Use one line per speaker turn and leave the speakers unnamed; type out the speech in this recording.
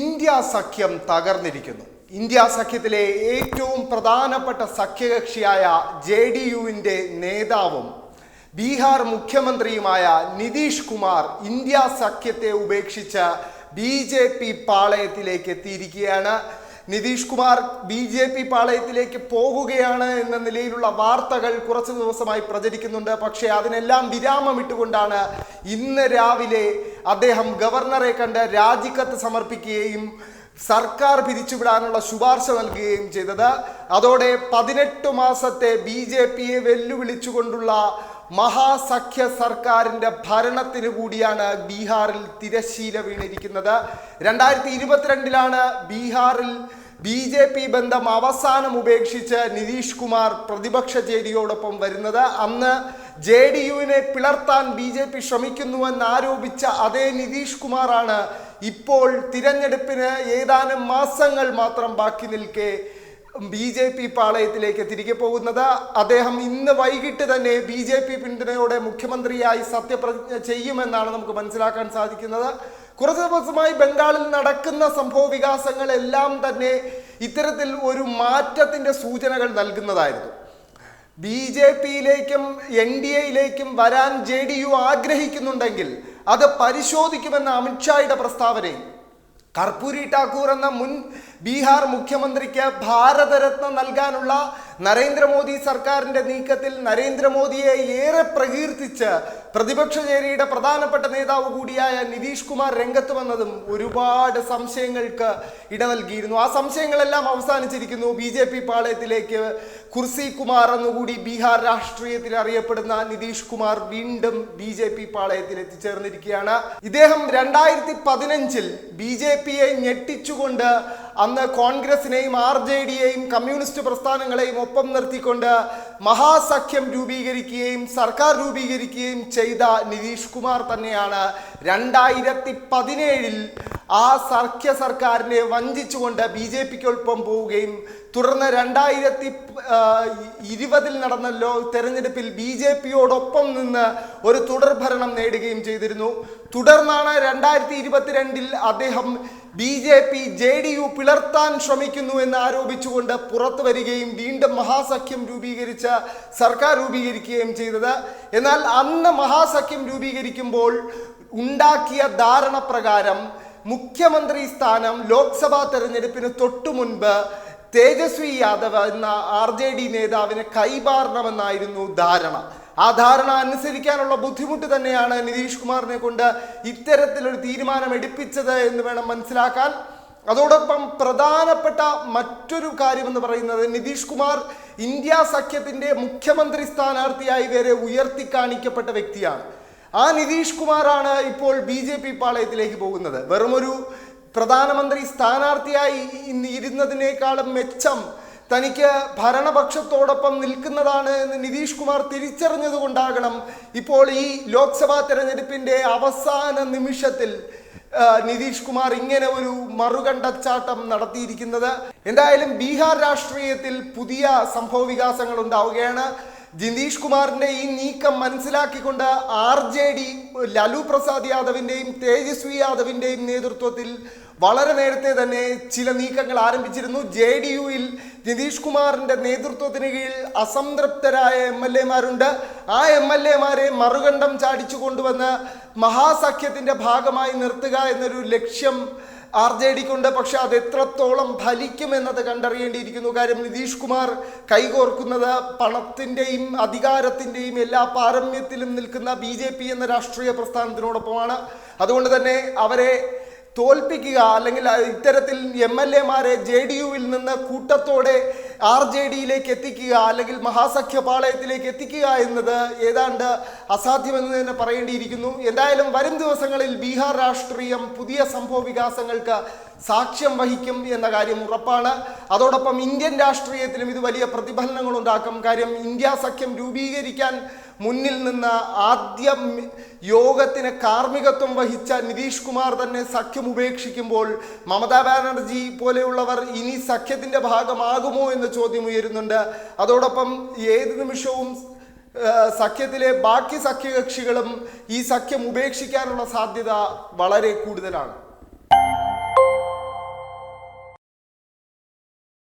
India സഖ്യം തകർന്നിരിക്കുന്നു. India സഖ്യത്തിലെ ഏറ്റവും പ്രധാനപ്പെട്ട സഖ്യകക്ഷിയായ ജെ ഡി യുവിന്റെ നേതാവും ബീഹാർ മുഖ്യമന്ത്രിയുമായ നിതീഷ് കുമാർ ഇന്ത്യ സഖ്യത്തെ ഉപേക്ഷിച്ച് ബി ജെ പി പാളയത്തിലേക്ക് എത്തിയിരിക്കുകയാണ്. Nitish Kumar B J P പാളയത്തിലേക്ക് പോകുകയാണ് എന്ന നിലയിലുള്ള വാർത്തകൾ കുറച്ച് ദിവസമായി പ്രചരിക്കുന്നുണ്ട്. പക്ഷേ അതിനെല്ലാം വിരാമമിട്ടുകൊണ്ടാണ് ഇന്ന് രാവിലെ അദ്ദേഹം ഗവർണറെ കണ്ട് രാജിക്കത്ത് സമർപ്പിക്കുകയും സർക്കാർ പിരിച്ചുവിടാനുള്ള ശുപാർശ നൽകുകയും ചെയ്തത്. അതോടെ പതിനെട്ട് മാസത്തെ ബി ജെ പിയെ വെല്ലുവിളിച്ചുകൊണ്ടുള്ള മഹാസഖ്യ സർക്കാരിന്റെ ഭരണത്തിന് കൂടിയാണ് ബീഹാറിൽ തിരശ്ശീല വീണിരിക്കുന്നത്. രണ്ടായിരത്തി ഇരുപത്തിരണ്ടിലാണ് ബീഹാറിൽ ബി ജെ പി ബന്ധം അവസാനം ഉപേക്ഷിച്ച് നിതീഷ് കുമാർ പ്രതിപക്ഷ ചേരിയോടൊപ്പം വരുന്നത്. അന്ന് ജെ ഡി യുവിനെ പിളർത്താൻ ബി ജെ പി ശ്രമിക്കുന്നുവെന്ന് ആരോപിച്ച അതേ നിതീഷ് കുമാറാണ് ഇപ്പോൾ തിരഞ്ഞെടുപ്പിന് ഏതാനും മാസങ്ങൾ മാത്രം ബാക്കി നിൽക്കെ ബി ജെ പി പാളയത്തിലേക്ക് തിരികെ പോകുന്നത്. അദ്ദേഹം ഇന്ന് വൈകിട്ട് തന്നെ ബി ജെ പി പിന്തുണയോടെ മുഖ്യമന്ത്രിയായി സത്യപ്രതിജ്ഞ ചെയ്യുമെന്നാണ് നമുക്ക് മനസ്സിലാക്കാൻ സാധിക്കുന്നത്. കുറച്ച് ദിവസമായി ബംഗാളിൽ നടക്കുന്ന സംഭവ വികാസങ്ങളെല്ലാം തന്നെ ഇത്തരത്തിൽ ഒരു മാറ്റത്തിന്റെ സൂചനകൾ നൽകുന്നതായിരുന്നു. ബി ജെ പിയിലേക്കും എൻ ഡി എയിലേക്കും വരാൻ ജെ ഡി യു ആഗ്രഹിക്കുന്നുണ്ടെങ്കിൽ അത് പരിശോധിക്കുമെന്ന അമിത്ഷായുടെ പ്രസ്താവനയും കർപ്പൂരി ഠാക്കൂർ എന്ന മുൻ ബീഹാർ മുഖ്യമന്ത്രിക്ക് ഭാരതരത്നം നൽകാനുള്ള നരേന്ദ്രമോദി സർക്കാരിന്റെ നീക്കത്തിൽ നരേന്ദ്രമോദിയെ ഏറെ പ്രകീർത്തിച്ച് പ്രതിപക്ഷ ചേരിയുടെ പ്രധാനപ്പെട്ട നേതാവ് കൂടിയായ നിതീഷ് കുമാർ രംഗത്ത് വന്നതും ഒരുപാട് സംശയങ്ങൾക്ക് ഇട നൽകിയിരുന്നു. ആ സംശയങ്ങളെല്ലാം അവസാനിച്ചിരിക്കുന്നു. ബി ജെ പി പാളയത്തിലേക്ക് കുർസി കുമാർ എന്നുകൂടി ബീഹാർ രാഷ്ട്രീയത്തിൽ അറിയപ്പെടുന്ന നിതീഷ് കുമാർ വീണ്ടും ബി ജെ പി പാളയത്തിൽ എത്തിച്ചേർന്നിരിക്കുകയാണ്. ഇദ്ദേഹം രണ്ടായിരത്തി പതിനഞ്ചിൽ ബി ജെ പിയെ ഞെട്ടിച്ചുകൊണ്ട് അന്ന് കോൺഗ്രസിനെയും ആർ ജെ ഡിയെയും കമ്മ്യൂണിസ്റ്റ് പ്രസ്ഥാനങ്ങളെയും ഒപ്പം നിർത്തിക്കൊണ്ട് മഹാസഖ്യം രൂപീകരിക്കുകയും സർക്കാർ രൂപീകരിക്കുകയും ചെയ്ത നിതീഷ് കുമാർ തന്നെയാണ് രണ്ടായിരത്തി പതിനേഴിൽ ആ സഖ്യ സർക്കാരിനെ വഞ്ചിച്ചുകൊണ്ട് ബി ജെ പിക്കൊപ്പം പോവുകയും തുടർന്ന് രണ്ടായിരത്തി ഇരുപതിൽ നടന്ന ലോ തെരഞ്ഞെടുപ്പിൽ ബി ജെ പിയോടൊപ്പം നിന്ന് ഒരു തുടർഭരണം നേടുകയും ചെയ്തിരുന്നു. തുടർന്നാണ് രണ്ടായിരത്തി ഇരുപത്തിരണ്ടിൽ അദ്ദേഹം B J P J D U പിളർത്താൻ ശ്രമിക്കുന്നു എന്ന് ആരോപിച്ചുകൊണ്ട് പുറത്തു വരികയും വീണ്ടും മഹാസഖ്യം രൂപീകരിച്ച സർക്കാർ രൂപീകരിക്കുകയും ചെയ്തത്. എന്നാൽ അന്ന് മഹാസഖ്യം രൂപീകരിക്കുമ്പോൾ ഉണ്ടാക്കിയ ധാരണ പ്രകാരം മുഖ്യമന്ത്രി സ്ഥാനം ലോക്സഭാ തെരഞ്ഞെടുപ്പിന് തൊട്ടു മുൻപ് തേജസ്വി യാദവ് എന്ന ആർ ജെ ഡി നേതാവിന് കൈമാറണമെന്നായിരുന്നു ധാരണ. ആ ധാരണ അനുസരിക്കാനുള്ള ബുദ്ധിമുട്ട് തന്നെയാണ് നിതീഷ് കുമാറിനെ കൊണ്ട് ഇത്തരത്തിലൊരു തീരുമാനം എടുപ്പിച്ചത് എന്ന് വേണം മനസ്സിലാക്കാൻ. അതോടൊപ്പം പ്രധാനപ്പെട്ട മറ്റൊരു കാര്യമെന്ന് പറയുന്നത് നിതീഷ് കുമാർ ഇന്ത്യ സഖ്യത്തിന്റെ മുഖ്യമന്ത്രി സ്ഥാനാർത്ഥിയായി വരെ ഉയർത്തി കാണിക്കപ്പെട്ട വ്യക്തിയാണ്. ആ നിതീഷ് കുമാറാണ് ഇപ്പോൾ ബി ജെ പി പാളയത്തിലേക്ക് പോകുന്നത്. വെറുമൊരു പ്രധാനമന്ത്രി സ്ഥാനാർത്ഥിയായി ഇന്ന് ഇരുന്നതിനേക്കാളും മെച്ചം തനിക്ക് ഭരണപക്ഷത്തോടൊപ്പം നിൽക്കുന്നതാണ് എന്ന് നിതീഷ് കുമാർ തിരിച്ചറിഞ്ഞതുകൊണ്ടാകണം ഇപ്പോൾ ഈ ലോക്സഭാ തെരഞ്ഞെടുപ്പിന്റെ അവസാന നിമിഷത്തിൽ നിതീഷ് കുമാർ ഇങ്ങനെ ഒരു മറുകണ്ടച്ചാട്ടം നടത്തിയിരിക്കുന്നത്. എന്തായാലും ബീഹാർ രാഷ്ട്രീയത്തിൽ പുതിയ സംഭവ വികാസങ്ങൾ ഉണ്ടാവുകയാണ്. നിതീഷ് കുമാറിന്റെ ഈ നീക്കം മനസ്സിലാക്കിക്കൊണ്ട് R J D Lalu Prasad യാദവിന്റെയും Tejashwi യാദവിന്റെയും നേതൃത്വത്തിൽ വളരെ നേരത്തെ തന്നെ ചില നീക്കങ്ങൾ ആരംഭിച്ചിരുന്നു. ജെ ഡി യുയിൽ നിതീഷ് കുമാറിന്റെ നേതൃത്വത്തിന് കീഴിൽ അസംതൃപ്തരായ എം എൽ എമാരുണ്ട്. ആ എം എൽ എമാരെ മറുകണ്ഠം ചാടിച്ചു കൊണ്ടുവന്ന് മഹാസഖ്യത്തിന്റെ ഭാഗമായി നിർത്തുക എന്നൊരു ലക്ഷ്യം ആർ ജെ ഡിക്കുണ്ട് പക്ഷെ അത് എത്രത്തോളം ഫലിക്കുമെന്നത് കണ്ടറിയേണ്ടിയിരിക്കുന്നു. കാര്യം നിതീഷ് കുമാർ കൈകോർക്കുന്നത് പണത്തിന്റെയും അധികാരത്തിന്റെയും എല്ലാ പാരമ്യത്തിലും നിൽക്കുന്ന ബി ജെ പി എന്ന രാഷ്ട്രീയ പ്രസ്ഥാനത്തിനോടൊപ്പമാണ്. അതുകൊണ്ട് തന്നെ അവരെ തോൽപ്പിക്കുക അല്ലെങ്കിൽ ഇത്തരത്തിൽ എം എൽ എമാരെ ജെ ഡി യുവിൽ നിന്ന് കൂട്ടത്തോടെ ആർ ജെ ഡിയിലേക്ക് എത്തിക്കുക അല്ലെങ്കിൽ മഹാസഖ്യ പാളയത്തിലേക്ക് എത്തിക്കുക എന്നത് ഏതാണ്ട് അസാധ്യമെന്ന് തന്നെ പറയേണ്ടിയിരിക്കുന്നു. എന്തായാലും വരും ദിവസങ്ങളിൽ ബീഹാർ രാഷ്ട്രീയം പുതിയ സംഭവ വികാസങ്ങൾക്ക് സാക്ഷ്യം വഹിക്കും എന്ന കാര്യം ഉറപ്പാണ്. അതോടൊപ്പം ഇന്ത്യൻ രാഷ്ട്രീയത്തിലും ഇത് വലിയ പ്രതിഫലനങ്ങൾ ഉണ്ടാക്കും കാര്യം ഇന്ത്യ സഖ്യം രൂപീകരിക്കാൻ മുന്നിൽ നിന്ന് ആദ്യം യോഗത്തിന് കാർമ്മികത്വം വഹിച്ച നിതീഷ് കുമാർ തന്നെ സഖ്യം ഉപേക്ഷിക്കുമ്പോൾ മമതാ ബാനർജി പോലെയുള്ളവർ ഇനി സഖ്യത്തിന്റെ ഭാഗമാകുമോ എന്ന ചോദ്യം ഉയരുന്നുണ്ട്. അതോടൊപ്പം ഏത് നിമിഷവും സഖ്യത്തിലെ ബാക്കി സഖ്യകക്ഷികളും ഈ സഖ്യം ഉപേക്ഷിക്കാനുള്ള സാധ്യത വളരെ കൂടുതലാണ്.